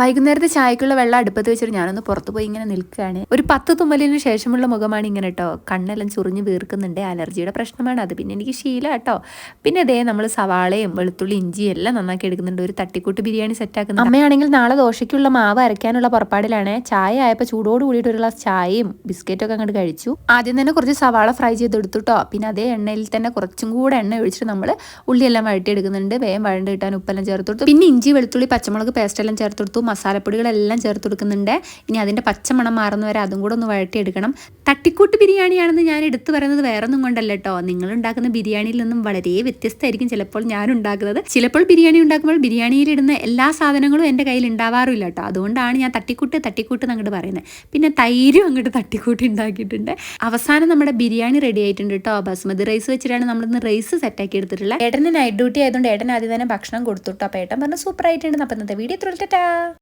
വൈകുന്നേരത്തെ ചായക്കുള്ള വെള്ളം അടുപ്പത്ത് വെച്ചിട്ട് ഞാനൊന്ന് പുറത്ത് പോയി ഇങ്ങനെ നിൽക്കുകയാണ്. ഒരു പത്ത് തുമ്മലിന് ശേഷമുള്ള മുഖമാണ് ഇങ്ങനെ കേട്ടോ കണ്ണെല്ലാം ചുറിഞ്ഞ് വീർക്കുന്നുണ്ട്. അലർജിയുടെ പ്രശ്നമാണ്. അത് പിന്നെ എനിക്ക് ശീലം കേട്ടോ പിന്നെ അതേ നമ്മൾ സവാളയും വെളുത്തുള്ളി ഇഞ്ചിയും എല്ലാം നന്നാക്കി എടുക്കുന്നുണ്ട്. ഒരു തട്ടിക്കൂട്ട് ബിരിയാണി സെറ്റാക്കുന്നത് അമ്മയാണെങ്കിൽ നാളെ ദോശയ്ക്കുള്ള മാവ് അരയ്ക്കാനുള്ള പുറപ്പാടിലാണ്. ചായ ആയപ്പോൾ ചൂടോട് കൂടിയിട്ട് ഒരു ഗ്ലാസ് ചായയും ബിസ്ക്കറ്റും ഒക്കെ അങ്ങോട്ട് കഴിച്ചു. ആദ്യം തന്നെ കുറച്ച് സവാള ഫ്രൈ ചെയ്തെടുത്തു കേട്ടോ പിന്നെ അതേ എണ്ണയിൽ തന്നെ കുറച്ചും കൂടെ എണ്ണ ഒഴിച്ചിട്ട് നമ്മൾ ഉള്ളിയെല്ലാം വഴട്ടിയെടുക്കുന്നുണ്ട് വേഗം വഴണ്ട് കിട്ടാൻ ഉപ്പെല്ലാം ചേർത്ത് കൊടുത്തു. പിന്നെ ഇഞ്ചി വെളുത്തുള്ളി പച്ചമുളക് പേസ്റ്റ് എല്ലാം ചേർത്ത് കൊടുത്തു. മസാലപ്പൊടികളെല്ലാം ചേർത്ത് കൊടുക്കുന്നുണ്ട്. ഇനി അതിന്റെ പച്ചമണം മാറുന്ന വരെ അതും കൂടെ ഒന്ന് വഴട്ടിയെടുക്കണം തട്ടിക്കൂട്ട് ബിരിയാണിയാണെന്ന് ഞാൻ എടുത്തു പറയുന്നത് വേറൊന്നും കൊണ്ടല്ല കേട്ടോ നിങ്ങൾ ഉണ്ടാക്കുന്ന ബിരിയാണിയിൽ നിന്നും വളരെ വ്യത്യസ്തമായിരിക്കും ചിലപ്പോൾ ഞാൻ ഉണ്ടാക്കുന്നത്. ചിലപ്പോൾ ബിരിയാണി ഉണ്ടാക്കുമ്പോൾ ബിരിയാണിയിൽ ഇടുന്ന എല്ലാ സാധനങ്ങളും എന്റെ കയ്യിൽ ഉണ്ടാവാറില്ല കേട്ടോ അതുകൊണ്ടാണ് ഞാൻ തട്ടിക്കൂട്ട് തട്ടിക്കൂട്ട് അങ്ങോട്ട് പറയുന്നത്. പിന്നെ തൈരും അങ്ങോട്ട് തട്ടിക്കൂട്ട് ഉണ്ടാക്കിയിട്ടുണ്ട്. അവസാനം നമ്മുടെ ബിരിയാണി റെഡി ആയിട്ടുണ്ട് കേട്ടോ ബസ്മതി റൈസ് വെച്ചിട്ടാണ് നമ്മളിന്ന് റൈസ് സെറ്റാക്കി എടുത്തിട്ടുള്ളത്. ഏട്ടന് നൈറ്റ് ഡ്യൂട്ടി ആയതുകൊണ്ട് ഏട്ടൻ ആദ്യം തന്നെ ഭക്ഷണം കൊടുത്തു കേട്ടോ അപ്പോൾ ഏട്ടൻ പറഞ്ഞു സൂപ്പർ ആയിട്ടുണ്ട്. അപ്പം ഇന്നത്തെ വീഡിയോ തൊഴിൽറ്റാ